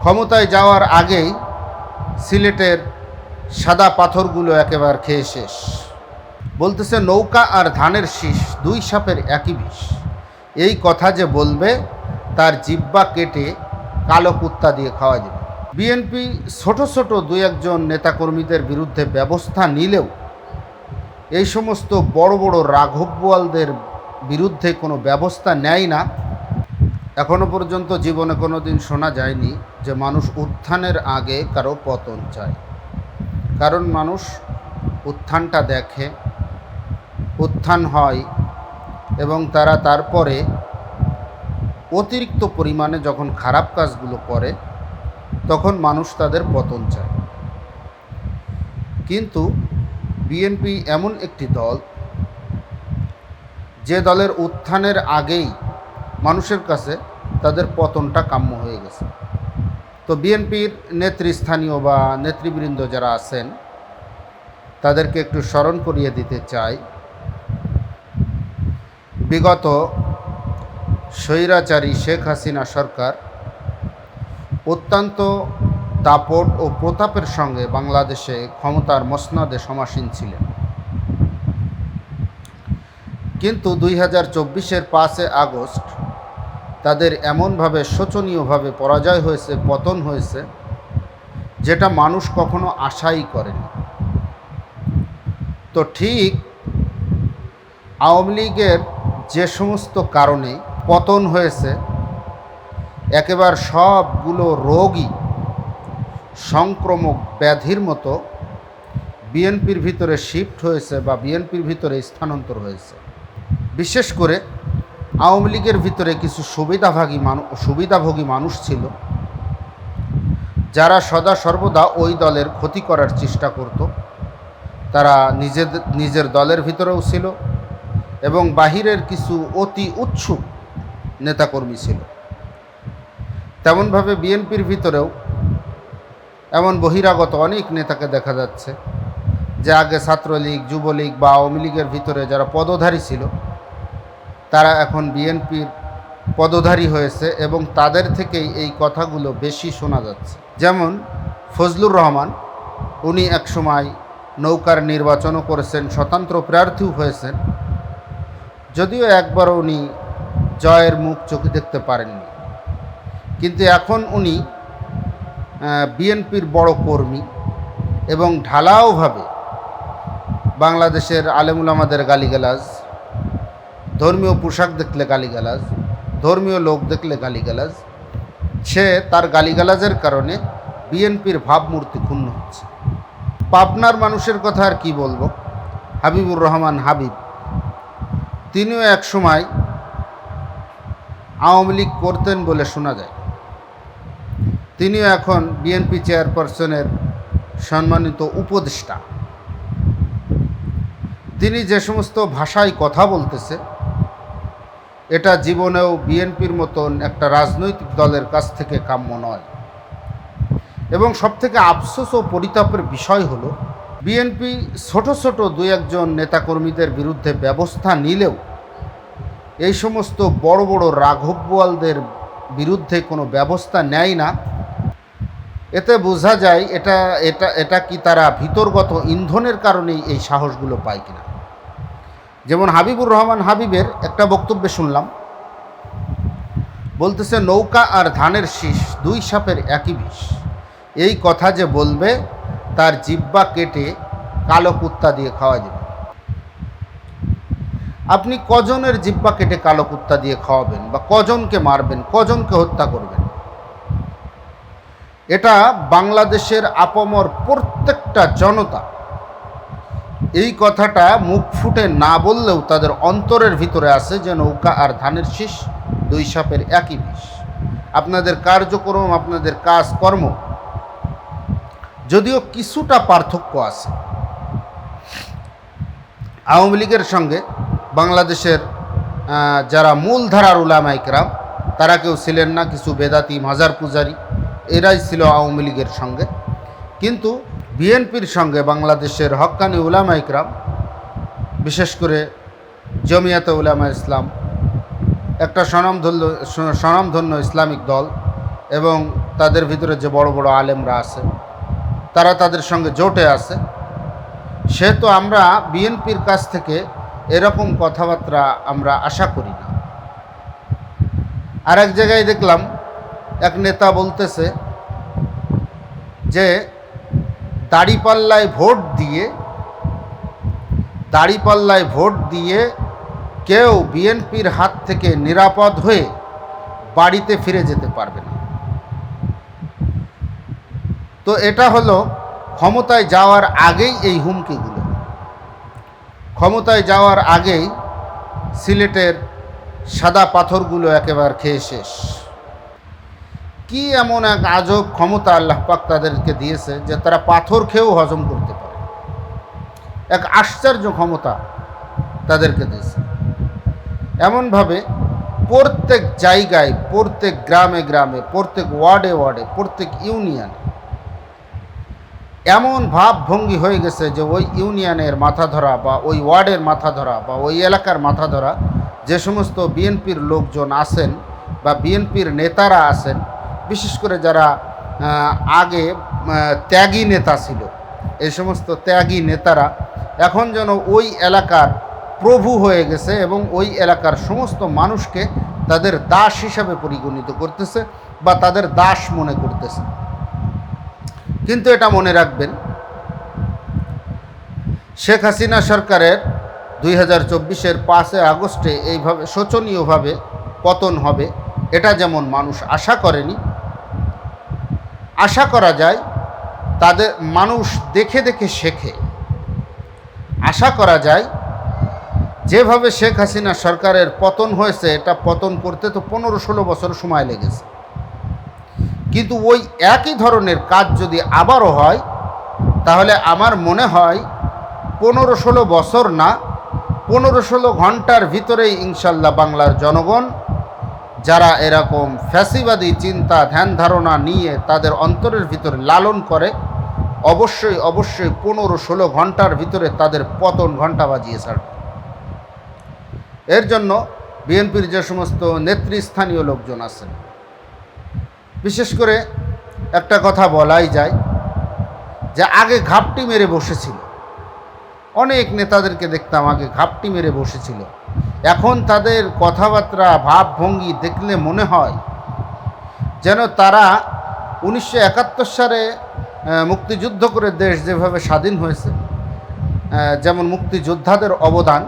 ক্ষমতায় যাওয়ার আগেই সিলেটের সাদা পাথরগুলো একেবারে খেয়ে শেষ। বলতেছে নৌকা আর ধানের শীষ, দুই সাপের একই বিষ। এই কথা যে বলবে, তার জিব্বা কেটে কালো কুত্তা দিয়ে খাওয়া যাবে। বিএনপি ছোট ছোট দুই একজন নেতাকর্মীদের বিরুদ্ধে ব্যবস্থা নিলেও এই সমস্ত বড় বড় রাঘববোয়ালদের বিরুদ্ধে কোনো ব্যবস্থা নেয় না। এখনও পর্যন্ত জীবনে কোনো দিন শোনা যায়নি যে মানুষ উত্থানের আগে কারও পতন চায়। কারণ মানুষ উত্থানটা দেখে, উত্থান হয় এবং তারা তারপরে অতিরিক্ত পরিমাণে যখন খারাপ কাজগুলো করে, তখন মানুষ তাদের পতন চায়। কিন্তু বিএনপি এমন একটি দল, যে দলের উত্থানের আগেই মানুষের কাছে তাদের পতনটা কাম্য হয়ে গেছে। তো বিএনপির নেতৃস্থানীয় বা নেতৃবৃন্দ যারা আছেন, তাদেরকে একটু স্মরণ করিয়ে দিতে চাই। বিগত স্বৈরাচারী শেখ হাসিনা সরকার অত্যন্ত দাপট ও প্রতাপের সঙ্গে বাংলাদেশে ক্ষমতার মসনাদে সমাসীন ছিলেন। কিন্তু দুই হাজার চব্বিশের পাঁচে আগস্ট তাদের এমনভাবে শোচনীয়ভাবে পরাজয় হয়েছে, পতন হয়েছে, যেটা মানুষ কখনো আশাই করেনি। তো ঠিক আওয়ামী লীগের যে সমস্ত কারণে পতন হয়েছে, একেবারে সবগুলো রোগই সংক্রমক ব্যাধির মতো বিএনপির ভিতরে শিফট হয়েছে বা বিএনপির ভিতরে স্থানান্তর হয়েছে। বিশেষ করে আওয়ামী লীগের ভিতরে কিছু সুবিধাভাগী মানুষ সুবিধাভোগী মানুষ ছিল, যারা সদা সর্বদা ওই দলের ক্ষতি করার চেষ্টা করত। তারা নিজের নিজের দলের ভিতরেও ছিল এবং বাহিরের কিছু অতি উৎসুক নেতাকর্মী ছিল। তেমনভাবে বিএনপির ভিতরেও এমন বহিরাগত অনেক নেতাকে দেখা যাচ্ছে, যে আগে ছাত্রলীগ, যুবলীগ বা আওয়ামী লীগের ভিতরে যারা পদধারী ছিল তারা এখন বিএনপির পদধারী হয়েছে এবং তাদের থেকেই এই কথাগুলো বেশি শোনা যাচ্ছে। যেমন ফজলুর রহমান, উনি একসময় নৌকার নির্বাচনও করেছেন, স্বতন্ত্র প্রার্থীও হয়েছেন। যদিও একবার উনি জয়ের মুখ চোখে দেখতে পারেননি। কিন্তু এখন উনি বিএনপির বড় কর্মী এবং ঢালাওভাবে বাংলাদেশের আলেমুলামাদের গালিগালাজ ধর্মীয় পোশাক দেখলে গালিগালাজ, ধর্মীয় লোক দেখলে গালিগালাজ। সে তার গালিগালাজের কারণে বিএনপির ভাবমূর্তি ক্ষুণ্ণ হচ্ছে। পাবনার মানুষের কথা আর কি বলব? হাবিবুর রহমান হাবিব, তিনিও এক সময় আওয়ামী লীগ করতেন বলে শোনা যায়। তিনিও এখন বিএনপি চেয়ারপারসনের সম্মানিত উপদেষ্টা। তিনি যে সমস্ত ভাষায় কথা বলতেছে এটা জীবনেও বিএনপির মতন একটা রাজনৈতিক দলের কাছ থেকে কাম্য নয়। এবং সবথেকে আফসোস ও পরিতাপের বিষয় হলো, বিএনপি ছোট ছোট দুই একজন নেতাকর্মীদের বিরুদ্ধে ব্যবস্থা নিলেও এই সমস্ত বড় বড় রাঘববোয়ালদের বিরুদ্ধে কোনো ব্যবস্থা নেয় না। এতে বোঝা যায় এটা এটা এটা কি তারা ভিতরগত ইন্ধনের কারণেই এই সাহসগুলো পায় কিনা। যেমন হাবিবুর রহমান হাবিবের একটা বক্তব্যে শুনলাম, বলতেছে, নৌকা আর ধানের শীষ দুই সাপের একই বিষ। এই কথা যে বলবে, তার জিব্বা কেটে কালো কুত্তা দিয়ে খাওয়া যাবে। আপনি কজনের জিব্বা কেটে কালো কুত্তা দিয়ে খাওয়াবেন বা কজনকে মারবেন, কজনকে হত্যা করবেন? এটা বাংলাদেশের আপমর প্রত্যেকটা জনতা এই কথাটা মুখ ফুটে না বললেও তাদের অন্তরের ভিতরে আছে যে নৌকা আর ধানের শীষ দুই সাপের একই বিষ। আপনাদের কার্যক্রম, আপনাদের কাজকর্ম, যদিও কিছুটা পার্থক্য আছে। আওয়ামী লীগের সঙ্গে বাংলাদেশের যারা মূলধারার উলামাইকরাম তারা কেউ ছিলেন না, কিছু বেদাতি, মাজার পূজারী, এরাই ছিল আওয়ামী লীগের সঙ্গে। কিন্তু বিএনপির সঙ্গে বাংলাদেশের হক্কানি উলামা ইকরাম, বিশেষ করে জমিয়াতে উলামা ইসলাম, একটা স্বনামধন্য স্বনামধন্য ইসলামিক দল এবং তাদের ভিতরে যে বড় বড় আলেমরা আছে, তারা তাদের সঙ্গে জোটে আছে। সেহেতু আমরা বিএনপির কাছ থেকে এরকম কথাবার্তা আমরা আশা করি না। আর এক জায়গায় দেখলাম, এক নেতা বলতেছে যে দাড়িপাল্লায় ভোট দিয়ে, দাড়িপাল্লায় ভোট দিয়ে কেউ বিএনপির হাত থেকে নিরাপদ হয়ে বাড়িতে ফিরে যেতে পারবে না। তো এটা হলো ক্ষমতায় যাওয়ার আগেই এই হুমকিগুলো। ক্ষমতায় যাওয়ার আগেই সিলেটের সাদা পাথরগুলো একেবারে খেয়ে শেষ। কি এমন এক আজব ক্ষমতা আল্লাহ পাক তাদেরকে দিয়েছে যে তারা পাথর খেয়েও হজম করতে পারে? এক আশ্চর্য ক্ষমতা তাদেরকে দিয়েছে। এমনভাবে প্রত্যেক জায়গায়, প্রত্যেক গ্রামে গ্রামে, প্রত্যেক ওয়ার্ডে ওয়ার্ডে, প্রত্যেক ইউনিয়নে এমন ভাবভঙ্গি হয়ে গেছে যে ওই ইউনিয়নের মাথা ধরা বা ওই ওয়ার্ডের মাথা ধরা বা ওই এলাকার মাথা ধরা যে সমস্ত বিএনপির লোকজন আছেন বা বিএনপির নেতারা আছেন বিশেষ করে যারা আগে ত্যাগী নেতা ছিল, এই সমস্ত ত্যাগী নেতারা এখন যেন ওই এলাকার প্রভু হয়ে গেছে এবং ওই এলাকার সমস্ত মানুষকে তাদের দাস হিসাবে পরিগণিত করতেছে বা তাদের দাস মনে করতেছে। কিন্তু এটা মনে রাখবেন, শেখ হাসিনা সরকারের দুই হাজার চব্বিশের পাঁচে আগস্টে এইভাবে শোচনীয়ভাবে পতন হবে, এটা যেমন মানুষ আশা করেনি আশা করা যায় তাদের মানুষ দেখে দেখে শেখে। আশা করা যায় যেভাবে শেখ হাসিনা সরকারের পতন হয়েছে, এটা পতন করতে তো পনেরো ষোলো বছর সময় লেগেছে। কিন্তু ওই একই ধরনের কাজ যদি আবারও হয়, তাহলে আমার মনে হয় পনেরো ষোলো বছর না, পনেরো ষোলো ঘণ্টার ভিতরেই ইনশাল্লাহ বাংলার জনগণ যারা এরকম ফ্যাসিবাদী চিন্তা, ধ্যান ধারণা নিয়ে তাদের অন্তরের ভিতরে লালন করে, অবশ্যই অবশ্যই পনেরো ষোলো ঘণ্টার ভিতরে তাদের পতন ঘণ্টা বাজিয়ে ছাড়বে। এর জন্য বিএনপির যে সমস্ত নেতৃস্থানীয় লোকজন আছেন, বিশেষ করে একটা কথা বলাই যায় যে আগে ঘাপটি মেরে বসেছিল। অনেক নেতাদেরকে দেখতাম, আগে ঘাপটি মেরে বসেছিল। এখন তাদের কথাবার্তা, ভাবভঙ্গি দেখলে মনে হয় যেন তারা উনিশশো একাত্তর সালে মুক্তিযুদ্ধ করে দেশ যেভাবে স্বাধীন হয়েছে যেমন মুক্তিযোদ্ধাদের অবদান,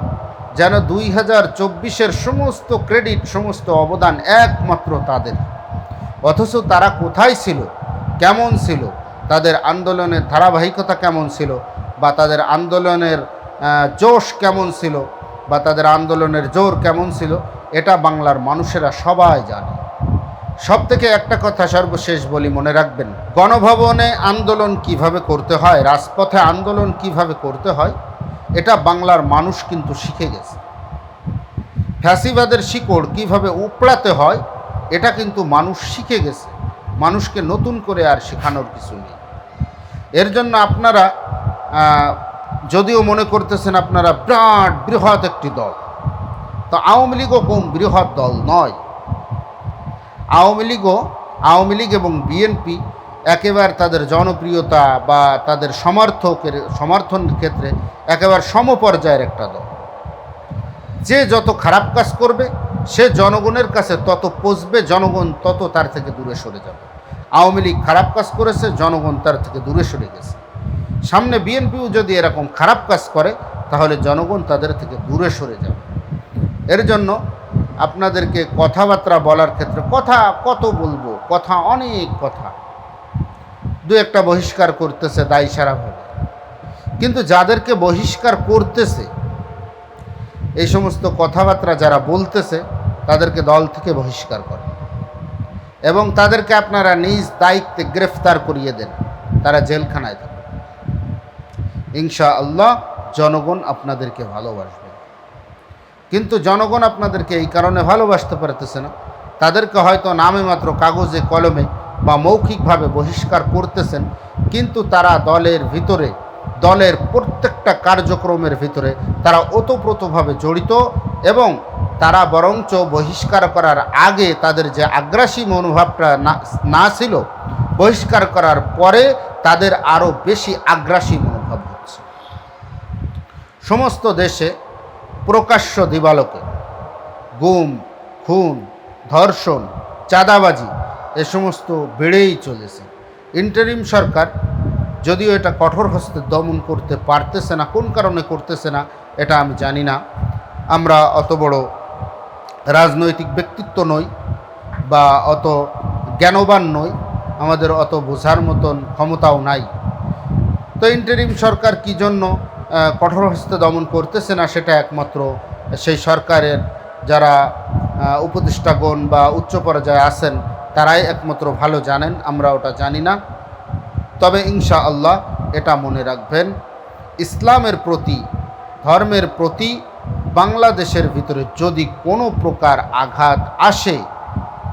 যেন দুই হাজার চব্বিশের সমস্ত ক্রেডিট, সমস্ত অবদান একমাত্র তাদের। অথচ তারা কোথায় ছিল? কেমন ছিল? তাদের আন্দোলনের ধারাবাহিকতা কেমন ছিল? বা তাদের আন্দোলনের জোশ কেমন ছিল, বা তাদের আন্দোলনের জোর কেমন ছিল, এটা বাংলার মানুষেরা সবাই জানে। সব থেকে একটা কথা সর্বশেষ বলি, মনে রাখবেন, গণভবনে আন্দোলন কীভাবে করতে হয়, রাজপথে আন্দোলন কীভাবে করতে হয়, এটা বাংলার মানুষ কিন্তু শিখে গেছে। ফ্যাসিবাদের শিকড় কীভাবে উপড়াতে হয়, এটা কিন্তু মানুষ শিখে গেছে। মানুষকে নতুন করে আর শেখানোর কিছু নেই। এর জন্য আপনারা যদিও মনে করতেছেন আপনারা বিরাট বৃহৎ একটি দল, তো আওয়ামী লীগও কম বৃহৎ দল নয়। আওয়ামী লীগও আওয়ামী লীগ এবং বিএনপি একেবারে তাদের জনপ্রিয়তা বা তাদের সমর্থকের, সমর্থন ক্ষেত্রে একেবারে সমপর্যায়ের একটা দল। যে যত খারাপ কাজ করবে, সে জনগণের কাছে তত পচবে, জনগণ তত তার থেকে দূরে সরে যাবে। আওয়ামী লীগ খারাপ কাজ করেছে, জনগণ তার থেকে দূরে সরে গেছে। সামনে বিএনপিও যদি এরকম খারাপ কাজ করে, তাহলে জনগণ তাদের থেকে দূরে সরে যাবে। এর জন্য আপনাদেরকে কথাবার্তা বলার ক্ষেত্রে কথা, কত বলব, কথা অনেক কথা। দু একটা বহিষ্কার করতেছে দায়ী সারাভাবে কিন্তু যাদেরকে বহিষ্কার করতেছে, এই সমস্ত কথাবার্তা যারা বলতেছে, তাদেরকে দল থেকে বহিষ্কার করে। এবং তাদেরকে আপনারা নিজ দায়িত্বে গ্রেফতার করিয়ে দেন। তারা জেলখানায় থাকে ইনশা আল্লাহ জনগণ আপনাদেরকে ভালোবাসবে। কিন্তু জনগণ আপনাদেরকে এই কারণে ভালোবাসতে পারতেছে না। তাদেরকে হয়তো নামে মাত্র কাগজে, কলমে বা মৌখিকভাবে বহিষ্কার করতেছেন, কিন্তু তারা দলের ভিতরে, দলের প্রত্যেকটা কার্যক্রমের ভিতরে তারা ওতপ্রোতভাবে জড়িত এবং তারা বরঞ্চ বহিষ্কার করার আগে তাদের যে আগ্রাসী মনোভাবটা না না ছিল, বহিষ্কার করার পরে তাদের আরও বেশি আগ্রাসী মনোভাব হচ্ছে। সমস্ত দেশে প্রকাশ্য দিবালোকে, গুম, খুন, ধর্ষণ, চাঁদাবাজি এ সমস্ত বেড়েই চলেছে। ইন্টারিম সরকার যদিও এটা কঠোর হস্তে দমন করতে পারতেছে না, কোন কারণে করতেছে না, এটা আমি জানি না। আমরা অত বড় রাজনৈতিক ব্যক্তিত্ব নই বা অত জ্ঞানবান নই, আমাদের অত বোঝার মতন ক্ষমতাও নাই। তো ইন্টারিম সরকার কি জন্য কঠোর হস্তে দমন করতেছে না, সেটা একমাত্র সেই সরকারের যারা উপদেষ্টাগণ বা উচ্চ পর্যায়ে আছেন, তারাই একমাত্র ভালো জানেন, আমরা ওটা জানি না। তবে ইনশা আল্লাহ এটা মনে রাখবেন, ইসলামের প্রতি, ধর্মের প্রতি বাংলাদেশের ভিতরে যদি কোনো প্রকার আঘাত আসে,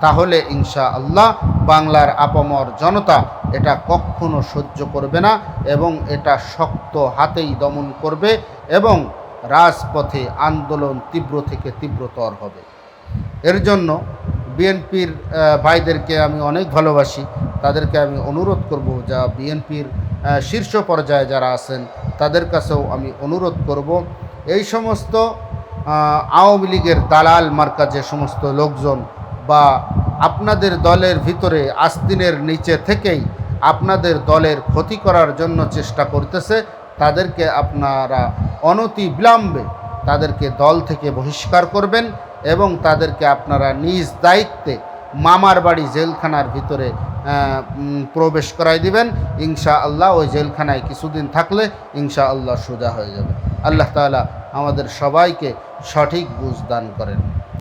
তাহলে ইনশা আল্লাহ বাংলার আপামর জনতা এটা কখনো সহ্য করবে না এবং এটা শক্ত হাতেই দমন করবে এবং রাজপথে আন্দোলন তীব্র থেকে তীব্রতর হবে। এর জন্য বিএনপির ভাইদেরকে আমি অনেক ভালোবাসি। তাদেরকে আমি অনুরোধ করব যা বিএনপির শীর্ষ পর্যায়ে যারা আছেন, তাদের কাছেও আমি অনুরোধ করব। এই সমস্ত আওয়ামী লীগের দালাল মার্কা যে সমস্ত লোকজন বা আপনাদের দলের ভিতরে আস্তিনের নিচে থেকেই আপনাদের দলের ক্ষতি করার জন্য চেষ্টা করতেছে, তাদেরকে আপনারা অনতি বিলম্বে তাদেরকে দল থেকে বহিষ্কার করবেন এবং তাদেরকে আপনারা নিজ দায়িত্বে মামার বাড়ি জেলখানার ভিতরে প্রবেশ করাই দিবেন। ইনশা আল্লাহ ওই জেলখানায় কিছুদিন থাকলে ইনশা আল্লাহ সোজা হয়ে যাবে। আল্লাহ তাআলা আমাদের সবাইকে সঠিক বুঝদান করেন।